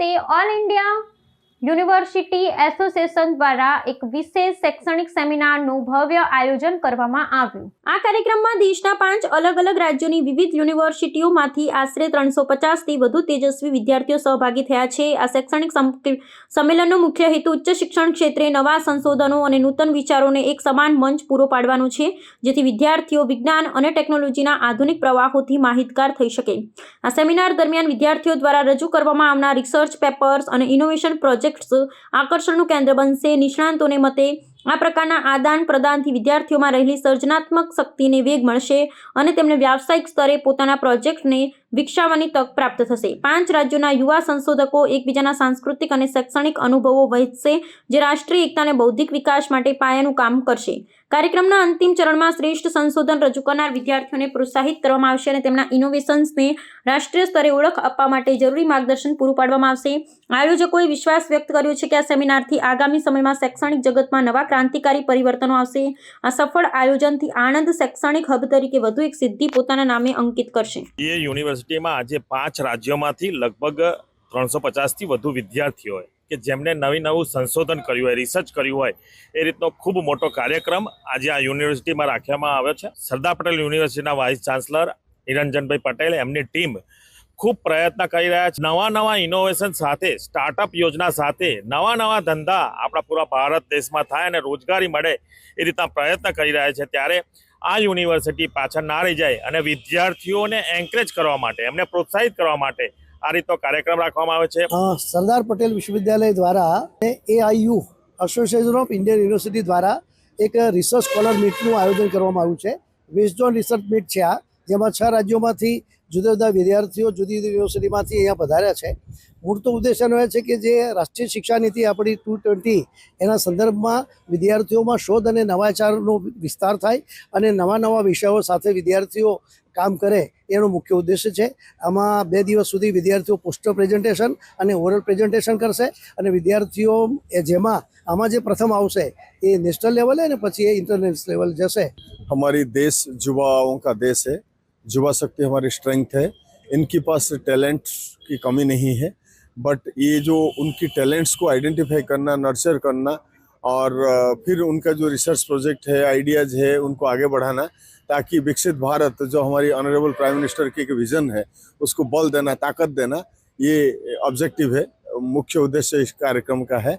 All India. University association દ્વારા એક વિશેષ શૈક્ષણિક સેમિનારનું ભવ્ય આયોજન કરવામાં આવ્યું. આ કાર્યક્રમમાં દેશના પાંચ અલગ અલગ રાજ્યોની વિવિધ યુનિવર્સિટીઓમાંથી આશરે ત્રણસો પચાસથી વધુ તેજસ્વી વિદ્યાર્થીઓ સહભાગી થયા છે. આ શૈક્ષણિક સમ- સંમેલનનો મુખ્ય હેતુ ઉચ્ચ શિક્ષણ ક્ષેત્રે નવા સંશોધનો અને નૂતન વિચારોને એક સમાન મંચ પૂરો પાડવાનો છે, જેથી વિદ્યાર્થીઓ વિજ્ઞાન અને ટેકનોલોજીના આધુનિક પ્રવાહોથી માહિતગાર થઈ શકે. આ સેમિનાર દરમિયાન વિદ્યાર્થીઓ દ્વારા રજૂ કરવામાં આવનાર રિસર્ચ પેપર્સ અને ઇનોવેશન પ્રોજેક્ટ્સ આકર્ષણનું કેન્દ્ર બનશે. નિષ્ણાંતોને મતે આ પ્રકારના આદાન પ્રદાનથી વિદ્યાર્થીઓમાં રહેલી સર્જનાત્મક શક્તિને વેગ મળશે અને તેમને વ્યાવસાયિક સ્તરે પોતાના પ્રોજેક્ટને વિકસાવવાની તક પ્રાપ્ત થશે. પાંચ રાજ્યોના યુવા સંશોધકો એકબીજાના સાંસ્કૃતિક અને શૈક્ષણિક અનુભવો વહેંચશે, જે રાષ્ટ્રીય એકતા અને બૌદ્ધિક વિકાસ માટે પાયાનું કામ કરશે. કાર્યક્રમના અંતિમ ચરણમાં શ્રેષ્ઠ સંશોધન રજૂ કરનાર વિદ્યાર્થીઓને પ્રોત્સાહિત કરવામાં આવશે અને તેમના ઇનોવેશન્સને રાષ્ટ્રીય સ્તરે ઓળખ આપવા માટે જરૂરી માર્ગદર્શન પૂરું પાડવામાં આવશે. આયોજકોએ વિશ્વાસ વ્યક્ત કર્યો છે કે આ સેમિનારથી આગામી સમયમાં શૈક્ષણિક જગતમાં નવા ક્રાંતિકારી પરિવર્તનો આવશે. આ સફળ આયોજનથી આણંદ શૈક્ષણિક હબ તરીકે વધુ એક સિદ્ધિ પોતાના નામે અંકિત કરશે. યુનિવર્સિટીમાં આજે પાંચ રાજ્યોમાંથી લગભગ ત્રણસો પચાસથી વધુ વિદ્યાર્થીઓ કે જેમણે નવી નવું સંશોધન કર્યું હોય રિસર્ચ કર્યું હોય, એ રીતનો ખૂબ મોટો કાર્યક્રમ આજે આ યુનિવર્સિટીમાં રાખવામાં આવ્યો છે. સરદાર પટેલ યુનિવર્સિટીના વાઇસ ચાન્સલર નિરંજનભાઈ પટેલ એમની ટીમ ખૂબ પ્રયત્ન કરી રહ્યા છે. નવા નવા ઇનોવેશન સાથે સ્ટાર્ટઅપ યોજના સાથે, નવા નવા ધંધા આપણા પૂરા ભારત દેશમાં થાય અને રોજગારી મળે એ રીતના પ્રયત્ન કરી રહ્યા છે. ત્યારે આ યુનિવર્સિટી પાછળ ના રહી જાય અને વિદ્યાર્થીઓને એન્કરેજ કરવા માટે, એમને પ્રોત્સાહિત કરવા માટે આ રીતનો કાર્યક્રમ રાખવામાં આવે છે. સરદાર પટેલ વિશ્વવિદ્યાલય દ્વારા AIU association of Indian university દ્વારા એક રિસર્ચ સ્કોલર મીટનું આયોજન કરવામાં આવ્યું છે. વેસ્ટઝોન રિસર્ચ મીટ છે આ. જેમાં છ રાજ્યોમાંથી જુદા જુદા વિદ્યાર્થીઓ જુદી જુદી યુનિવર્સિટીમાંથી અહીંયા પધાર્યા છે. મૂળ તો ઉદ્દેશ્યનો એ છે કે જે રાષ્ટ્રીય શિક્ષા નીતિ આપણી ટુ ટ્વેન્ટી એના સંદર્ભમાં વિદ્યાર્થીઓમાં શોધ અને નવાચારનો વિસ્તાર થાય અને નવા નવા વિષયો સાથે વિદ્યાર્થીઓ કામ કરે એનો મુખ્ય ઉદ્દેશ છે. આમાં બે દિવસ સુધી વિદ્યાર્થીઓ પોસ્ટર પ્રેઝન્ટેશન અને ઓરલ પ્રેઝન્ટેશન કરશે અને વિદ્યાર્થીઓ એ જેમાં આમાં જે પ્રથમ આવશે એ નેશનલ લેવલે અને પછી એ ઇન્ટરનેશનલ લેવલ જશે. અમારી દેશ જુવાઓ કા દેશ હૈ युवा शक्ति हमारी स्ट्रेंथ है। इनके पास टैलेंट की कमी नहीं है। बट ये जो उनकी टैलेंट्स को आइडेंटिफाई करना नर्चर करना और फिर उनका जो रिसर्च प्रोजेक्ट है आइडियाज़ है, उनको आगे बढ़ाना ताकि विकसित भारत, जो हमारी ऑनरेबल प्राइम मिनिस्टर की एक विज़न है, उसको बल देना, ताकत देना, ये ऑब्जेक्टिव है। मुख्य उद्देश्य इस कार्यक्रम का है।